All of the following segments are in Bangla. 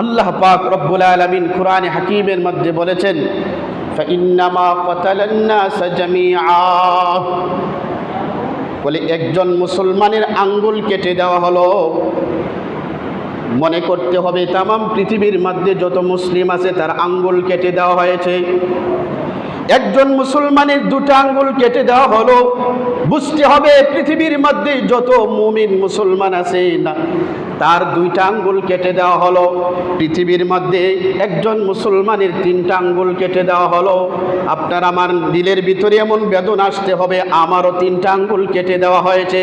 আল্লাহ পাক রব্বুল আলমিন কোরআনে হাকিমের মধ্যে বলেছেন বলে, একজন মুসলমানের আঙ্গুল কেটে দেওয়া হলো। মনে করতে হবে তাম পৃথিবীর মধ্যে যত মুসলিম আছে, তার আঙ্গুল কেটে দেওয়া হয়েছে। একজন মুসলমানের দুটো আঙ্গুল কেটে দেওয়া হলো। বুঝতে হবে পৃথিবীর মধ্যে যত মুমিন মুসলমান আছে না, তার দুইটা আঙ্গুল কেটে দেওয়া হলো। পৃথিবীর মধ্যে একজন মুসলমানের তিনটা আঙ্গুল কেটে দেওয়া হলো। আপনার আমার দিলের ভিতরে এমন বেদন আসতে হবে, আমারও তিনটা আঙ্গুল কেটে দেওয়া হয়েছে।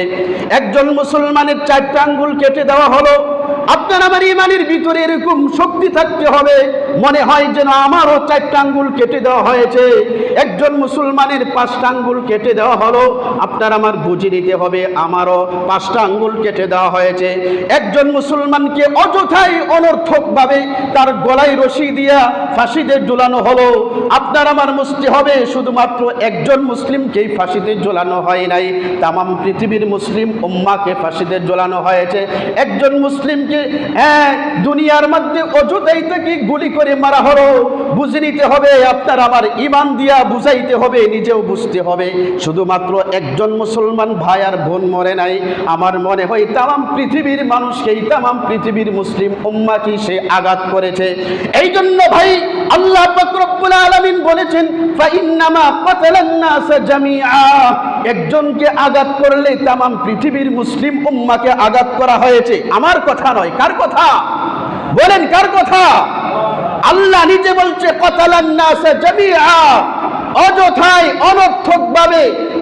একজন মুসলমানের চারটা আঙ্গুল কেটে দেওয়া হলো। আপনার আমার ইমানের ভিতরে এরকম শক্তি থাকতে হবে। মনে হয় যেন আমারও চারটা আঙ্গুল কেটে দেওয়া হয়েছে। একজন মুসলমানের পাঁচটা আঙ্গুল কেটে দেওয়া হলো, আপনার আমার বুঝে নিতে হবে, আমারও পাঁচটা আঙ্গুল কেটে দেওয়া হয়েছে। একজন মুসলমানকে অযথাই অনর্থকভাবে তার গলায় রশি দিয়া ফাঁসিতে ঝুলানো হলো। আপনার আমার মুসতে হবে, শুধুমাত্র একজন মুসলিমকেই ফাঁসিতে ঝোলানো হয় নাই। তামাম পৃথিবীর মুসলিম উম্মাকে ফাঁসিতে ঝোলানো হয়েছে। একজন মুসলিমকে হ্যাঁ দুনিয়ার মধ্যে অযথাই তাকে গুলি করে মারা হলো? বুঝে নিতে হবে, আপনার আমার ইমান দিয়া বুঝাইতে হবে, নিজেও বুঝতে হবে। শুধুমাত্র একজন মুসলমান ভাই আর বোন মরে নাই। আমার মনে হয় তামাম পৃথিবীর মানুষকেই তামাম পৃথিবীর মুসলিম উম্মাকে সে আঘাত করেছে। এই জন্য ভাই আল্লাহ পাক রব্বুল আলামিন বলেছেন একজনকে আঘাত করলে তামাম পৃথিবীর মুসলিম উম্মাকে আঘাত করা হয়েছে। আমার কথা নয়। কার কথা? বলেন, কার কথা? আল্লাহ নিজে বলছে অযথায় অনর্থকভাবে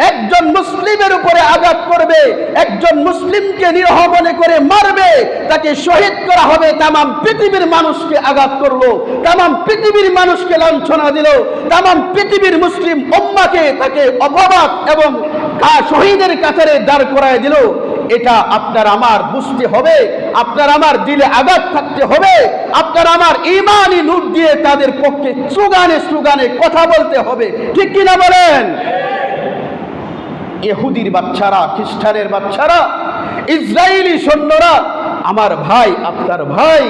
একজন মুসলিমের উপরে আঘাত করবে, একজন মুসলিমকে নিরহ মনে করে মারবে, তাকে শহীদ করা হবে, তামাম পৃথিবীর মানুষকে আঘাত করল, তামাম পৃথিবীর মানুষকে লাঞ্ছনা দিল, তামাম পৃথিবীর মুসলিম উম্মাকে তাকে অপবাদ এবং শহীদের কাতারে দাঁড় করায় দিল। এটা আপনার আমার বুঝতে হবে, আপনার আমার দিলে আঘাত থাকতে হবে, আপনার আমার ইমানই নূর দিয়ে তাদের পক্ষে স্লোগানে স্লোগানে কথা বলতে হবে। ঠিক কিনা বলেন? এহুদির বাচ্চারা, খ্রিস্টানের বাচ্চারা, ইসরায়েলি সৈন্যরা, আমার ভাই, আপনার ভাই,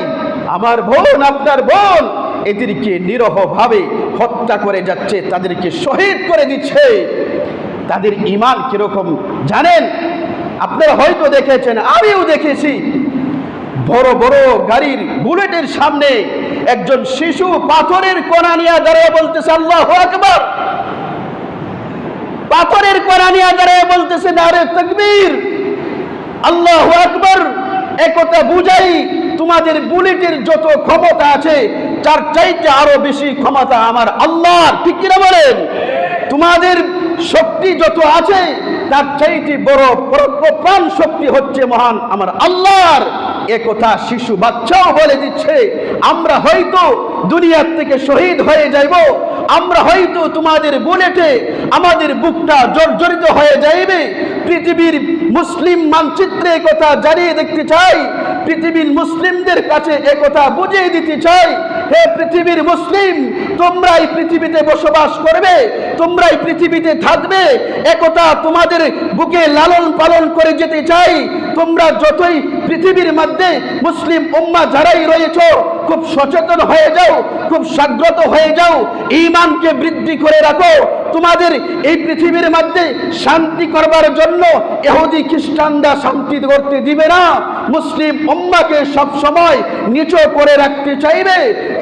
আমার বোন, আপনার বোন, এদেরকে নিরহভাবে হত্যা করে যাচ্ছে, তাদেরকে শহীদ করে দিচ্ছে। তাদের ইমান কীরকম জানেন? আপনারা হয়তো দেখেছেন, আমিও দেখেছি। বড় বড় গাড়ির বুলেটের সামনে একজন শিশু পাথরের কোনা নিয়ে দাঁড়িয়ে বলতেছে, আল্লাহ আকবার। পাথরের কোনা নিয়ে দাঁড়িয়ে বলতেছে, নারে তকবীর। আল্লাহ আকবার। একথা বুঝাই তোমাদের বুলেটের যত ক্ষমতা আছে তার চাইতে আরও বেশি ক্ষমতা আমার আল্লাহ ঠিক কিনা বলেন? তোমাদের শক্তি যত আছে তার চাইতে বড় পর- প্রাণ শক্তি হচ্ছে মহান আমার আল্লাহর। একথা শিশু বাচ্চাও বলে দিচ্ছে, আমরা হয়তো দুনিয়ার থেকে শহীদ হয়ে যাইব, আমরা হয়তো তোমাদের বুলেটে আমাদের বুকটা জর্জরিত হয়ে যাইবে। পৃথিবীর মুসলিম মানচিত্রে কথা জানিয়ে দেখতে চাই, পৃথিবীর মুসলিমদের কাছে একথা বুঝিয়ে দিতে চাই হে পৃথিবীর মুসলিম তোমরা এই পৃথিবীতে বসবাস করবে তোমরা এই পৃথিবীতে থাকবে। একতা তোমাদের বুকে লালন পালন করে যেতে চাই। তোমরা যতই পৃথিবীর মধ্যে মুসলিম উম্মা যারাই রয়েছ, খুব সচেতন হয়ে যাও, খুব সাগ্রত হয়ে যাও ইমানকে বৃদ্ধি করে রাখো। তোমাদের এই পৃথিবীর মধ্যে শান্তি করবার জন্য এহুদি খ্রিস্টানরা শান্তি করতে দিবে না। মুসলিম উম্মাকে সব সময় নিচু করে রাখতে চাইবে।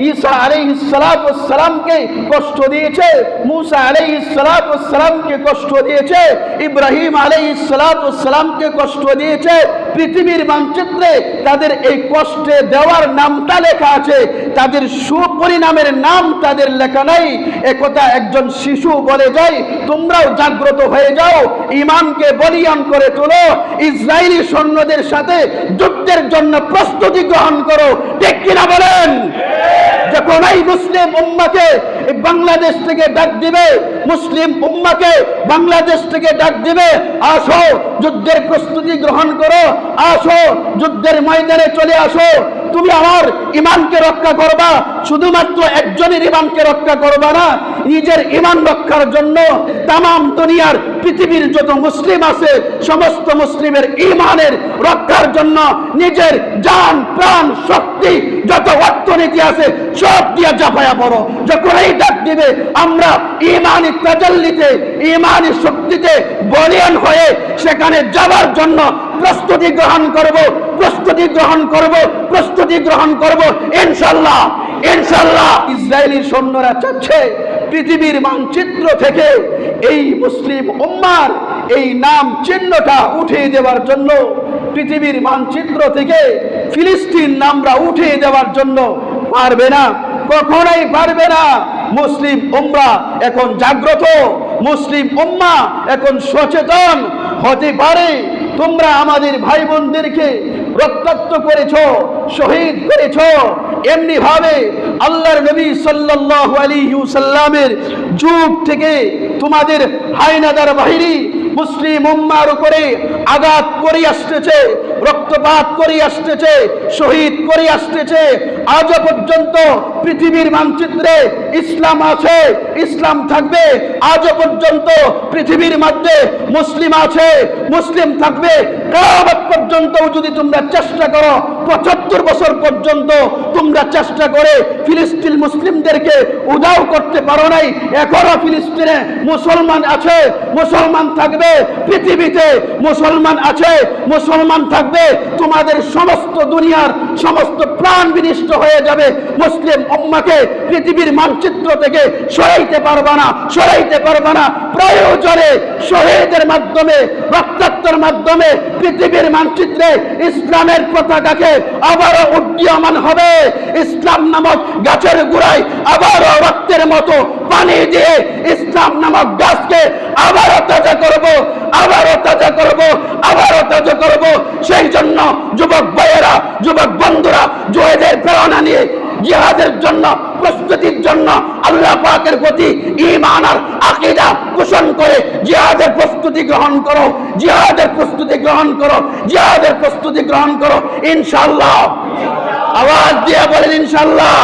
ঈসা আলাইহিস সালাতু সালামকে কষ্ট দিয়েছে, মুসা আলাইহিস সালাতু সালামকে কষ্ট দিয়েছে, ইব্রাহিম আলাইহিস সালাতু সালামকে কষ্ট দিয়েছে পৃথিবীর মানচিত্রে তাদের এই কষ্টে দেওয়ার নামটা লেখা আছে। তাদের সুপরিণামের নাম তাদের লেখা নাই। একথা একজন শিশু বলে যায়, তোমরাও জাগ্রত হয়ে যাও, ইমানকে বলিয়ান করে তোলো, ইসরায়েলি সৈন্যদের সাথে যুদ্ধের জন্য প্রস্তুতি গ্রহণ করো। ঠিক কিনা বলেন? যখন কোনাই মুসলিম উম্মাকে বাংলাদেশ থেকে ডাক দিবে, মুসলিম উম্মাকে বাংলাদেশ থেকে ডাক দিবে, আসো, যুদ্ধের প্রস্তুতি গ্রহণ করো, আসো, যুদ্ধের ময়দানে চলে আসো। তুমি আমার ইমানকে রক্ষা করবা, শুধুমাত্র একজনের ইমানকে রক্ষা করবা না, নিজের ইমান রক্ষার জন্য তামাম দুনিয়ার পৃথিবীর যত মুসলিম আছে, সমস্ত মুসলিমের ইমানের রক্ষার জন্য নিজের যান প্রাণ, শক্তি, যত অর্থনীতি আছে, সব দিয়ে চাপায়া পড়ো। যখন এই ডাক দিবে, আমরা ইমানি তাজাল্লিতে, ইমানি শক্তিতে বলিয়ান হয়ে সেখানে যাবার জন্য প্রস্তুতি গ্রহণ করব, প্রস্তুতি গ্রহণ করব, প্রস্তুতি গ্রহণ করব। ইনশাল্লাহ ইনশাল্লাহ ইসরায়েলি সৈন্যরা চাচ্ছে পৃথিবীর মানচিত্র থেকে এই মুসলিম উম্মার এই নাম চিহ্নটা উঠিয়ে দেওয়ার জন্য, পৃথিবীর মানচিত্র থেকে ফিলিস্তিন নামরা উঠিয়ে দেওয়ার জন্য পারবে না, কখনোই পারবে না। মুসলিম উম্রা এখন জাগ্রত। মুসলিম উম্মা, এখন সচেতন হতে পারে। তোমরা আমাদের ভাই বোনদেরকে রক্তাক্ত করেছ, শহীদ করেছ। এমনি ভাবে আল্লাহর নবী সাল্লাল্লাহু আলাইহি সাল্লামের যুগ থেকে তোমাদের হায়নাদার বাহিনী মুসলিম উম্মার উপরে আঘাত করে আসতেছে, রক্তপাত করে আসতেছে, শহীদ করে আসতেছে। আজও পর্যন্ত পৃথিবীর মানচিত্রে ইসলাম আছে, ইসলাম থাকবে। আজও পর্যন্ত পৃথিবীর মধ্যে মুসলিম আছে, মুসলিম থাকবে। পর্যন্ত যদি তোমরা চেষ্টা করো, পঁচাত্তর বছর পর্যন্ত তোমরা চেষ্টা করে ফিলিস্তিন মুসলিমদেরকে উদাও করতে পারো নাই। এখনও ফিলিস্তিনে মুসলমান আছে, মুসলমান থাকবে। পৃথিবীতে মুসলমান আছে, মুসলমান থাকবে। তোমাদের সমস্ত দুনিয়ার সমস্ত প্রাণ বিনিষ্ট হয়ে যাবে। মুসলিম উম্মাকে পৃথিবীর মানচিত্র থেকে সরাইতে পারবা না, সরাইতে পারবা না। প্রয়োজনে শহীদের মাধ্যমে, রক্তাক্তর মাধ্যমে পৃথিবীর মানচিত্রে ইসলামের পতাকাকে আবারও উড্ডীয়মান হবে। ইসলাম নামক গাছের গোড়ায় আবারও রক্তের মতো পানি দিয়ে ইসলাম নামক গাছকে আবারও তাজা করব, আবারও তাজা করব, আবারও তাজা করব। সেই জন্য যুবক ভাইয়েরা, যুবক বন্ধুরা, জয়েদের প্রেরণা নিয়ে জিহাদের জন্য, প্রস্তুতির জন্য আল্লাহ পাকের প্রতি ঈমান আর আকীদা পোষণ করে জিহাদের প্রস্তুতি গ্রহণ করো, জিহাদের প্রস্তুতি গ্রহণ করো, জিহাদের প্রস্তুতি গ্রহণ করো, ইনশাআল্লাহ। আওয়াজ দিয়ে বলেন, ইনশাআল্লাহ।